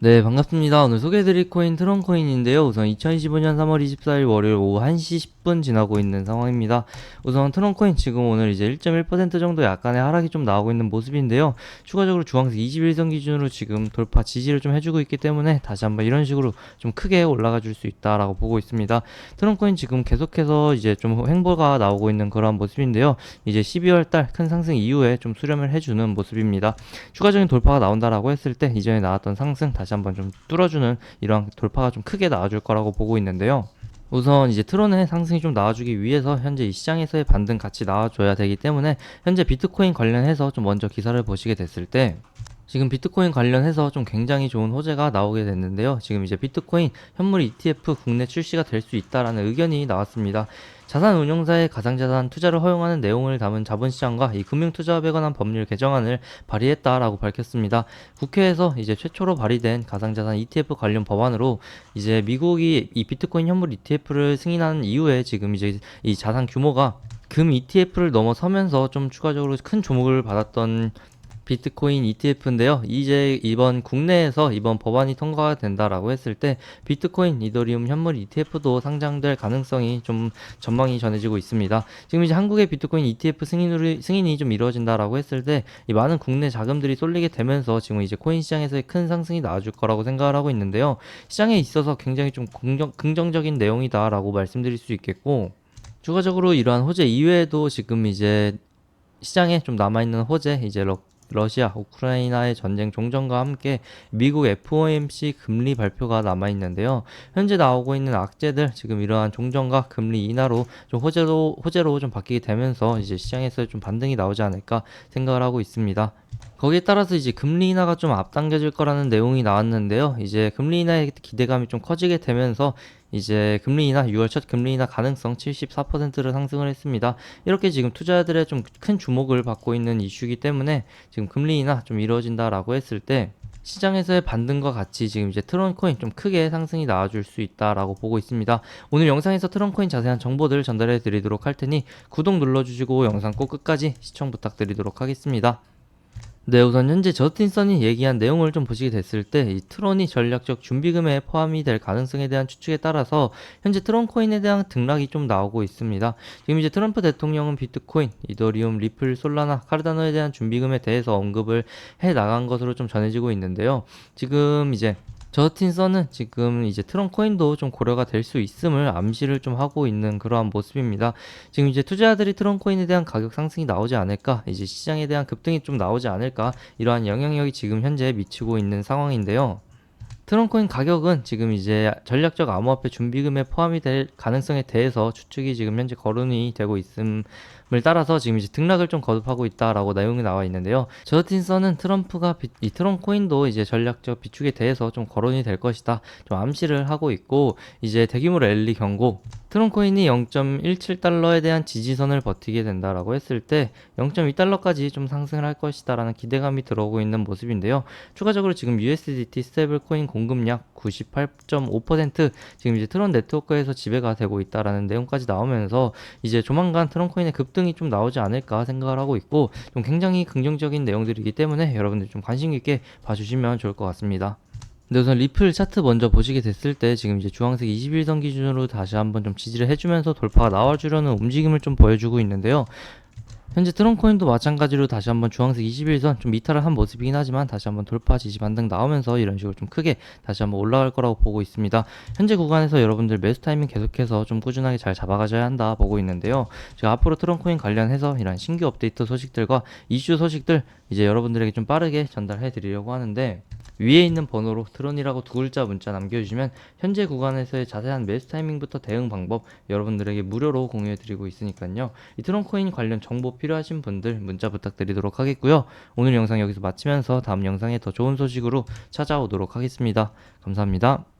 네, 반갑습니다. 오늘 소개해드릴 코인 트런코인인데요. 우선 2025년 3월 24일 월요일 오후 1시 10분 지나고 있는 상황입니다. 우선 트런코인 지금 오늘 이제 1.1% 정도 약간의 하락이 좀 나오고 있는 모습인데요. 추가적으로 주황색 21선 기준으로 지금 돌파 지지를 좀 해주고 있기 때문에 다시 한번 이런 식으로 좀 크게 올라가 줄 수 있다라고 보고 있습니다. 트런코인 지금 계속해서 이제 좀 횡보가 나오고 있는 그런 모습인데요. 이제 12월 달 큰 상승 이후에 좀 수렴을 해주는 모습입니다. 추가적인 돌파가 나온다라고 했을 때 이전에 나왔던 상승 다시 한번 좀 뚫어주는 이러한 돌파가 좀 크게 나와줄 거라고 보고 있는데요. 우선 이제 트론의 상승이 좀 나와주기 위해서 현재 이 시장에서의 반등 같이 나와줘야 되기 때문에 현재 비트코인 관련해서 좀 먼저 기사를 보시게 됐을 때 지금 비트코인 관련해서 좀 굉장히 좋은 호재가 나오게 됐는데요. 지금 이제 비트코인 현물 ETF 국내 출시가 될 수 있다라는 의견이 나왔습니다. 자산 운용사의 가상자산 투자를 허용하는 내용을 담은 자본시장과 이 금융투자업에 관한 법률 개정안을 발의했다라고 밝혔습니다. 국회에서 이제 최초로 발의된 가상자산 ETF 관련 법안으로 이제 미국이 이 비트코인 현물 ETF를 승인한 이후에 지금 이제 이 자산 규모가 금 ETF를 넘어서면서 좀 추가적으로 큰 주목을 받았던 비트코인 ETF인데요. 이제 이번 국내에서 이번 법안이 통과가 된다라고 했을 때 비트코인, 이더리움 현물 ETF도 상장될 가능성이 좀 전망이 전해지고 있습니다. 지금 이제 한국의 비트코인 ETF 승인으로, 승인이 좀 이루어진다라고 했을 때이 많은 국내 자금들이 쏠리게 되면서 지금 이제 코인 시장에서의 큰 상승이 나와줄 거라고 생각을 하고 있는데요. 시장에 있어서 굉장히 좀 긍정, 긍정적인 내용이다라고 말씀드릴 수 있겠고 추가적으로 이러한 호재 이외에도 지금 이제 시장에 좀 남아있는 호재 이제 러, 러시아, 우크라이나의 전쟁 종전과 함께 미국 FOMC 금리 발표가 남아 있는데요. 현재 나오고 있는 악재들 지금 이러한 종전과 금리 인하로 좀 호재로 호재로 좀 바뀌게 되면서 이제 시장에서 좀 반등이 나오지 않을까 생각을 하고 있습니다. 거기에 따라서 이제 금리 인하가 좀 앞당겨질 거라는 내용이 나왔는데요. 이제 금리 인하의 기대감이 좀 커지게 되면서 이제 금리 인하 6월 첫 금리 인하 가능성 74%를 상승을 했습니다. 이렇게 지금 투자자들의 좀 큰 주목을 받고 있는 이슈이기 때문에 지금 금리 인하 좀 이루어진다라고 했을 때 시장에서의 반등과 같이 지금 이제 트론코인 좀 크게 상승이 나와줄 수 있다라고 보고 있습니다. 오늘 영상에서 트론코인 자세한 정보들 전달해 드리도록 할 테니 구독 눌러주시고 영상 꼭 끝까지 시청 부탁드리도록 하겠습니다. 네, 우선 현재 저스틴 선이 얘기한 내용을 좀 보시게 됐을 때 이 트론이 전략적 준비금에 포함이 될 가능성에 대한 추측에 따라서 현재 트론 코인에 대한 등락이 좀 나오고 있습니다. 지금 이제 트럼프 대통령은 비트코인, 이더리움, 리플, 솔라나, 카르다노에 대한 준비금에 대해서 언급을 해 나간 것으로 좀 전해지고 있는데요. 지금 이제 저스틴 선은 지금 이제 트론 코인도 좀 고려가 될 수 있음을 암시를 좀 하고 있는 그러한 모습입니다. 지금 이제 투자자들이 트론 코인에 대한 가격 상승이 나오지 않을까, 이제 시장에 대한 급등이 좀 나오지 않을까, 이러한 영향력이 지금 현재 미치고 있는 상황인데요. 트론코인 가격은 지금 이제 전략적 암호화폐 준비금에 포함이 될 가능성에 대해서 추측이 지금 현재 거론이 되고 있음을 따라서 지금 이제 등락을 좀 거듭하고 있다라고 내용이 나와 있는데요. 저스틴서는 트럼프가 비, 이 트론코인도 이제 전략적 비축에 대해서 좀 거론이 될 것이다. 좀 암시를 하고 있고 이제 대규모 랠리 경고 트론코인이 0.17달러에 대한 지지선을 버티게 된다라고 했을 때 0.2달러까지 좀 상승을 할 것이다라는 기대감이 들어오고 있는 모습인데요. 추가적으로 지금 USDT 스테이블 코인 공 급량 98.5% 지금 이제 트론 네트워크에서 지배가 되고 있다라는 내용까지 나오면서 이제 조만간 트론 코인의 급등이 좀 나오지 않을까 생각을 하고 있고 좀 굉장히 긍정적인 내용들이기 때문에 여러분들 좀 관심 있게 봐주시면 좋을 것 같습니다. 근데 우선 리플 차트 먼저 보시게 됐을 때 지금 이제 주황색 21선 기준으로 다시 한번 좀 지지를 해주면서 돌파가 나와주려는 움직임을 좀 보여주고 있는데요. 현재 트론코인도 마찬가지로 다시 한번 주황색 21선 좀 이탈을 한 모습이긴 하지만 다시 한번 돌파 지지 반등 나오면서 이런 식으로 좀 크게 다시 한번 올라갈 거라고 보고 있습니다. 현재 구간에서 여러분들 매수 타이밍 계속해서 좀 꾸준하게 잘 잡아가셔야 한다 보고 있는데요. 제가 앞으로 트론코인 관련해서 이런 신규 업데이트 소식들과 이슈 소식들 이제 여러분들에게 좀 빠르게 전달해 드리려고 하는데 위에 있는 번호로 트론이라고 두 글자 문자 남겨주시면 현재 구간에서의 자세한 매수 타이밍부터 대응 방법 여러분들에게 무료로 공유해 드리고 있으니까요. 이 트론 코인 관련 정보 필요하신 분들 문자 부탁드리도록 하겠고요. 오늘 영상 여기서 마치면서 다음 영상에 더 좋은 소식으로 찾아오도록 하겠습니다. 감사합니다.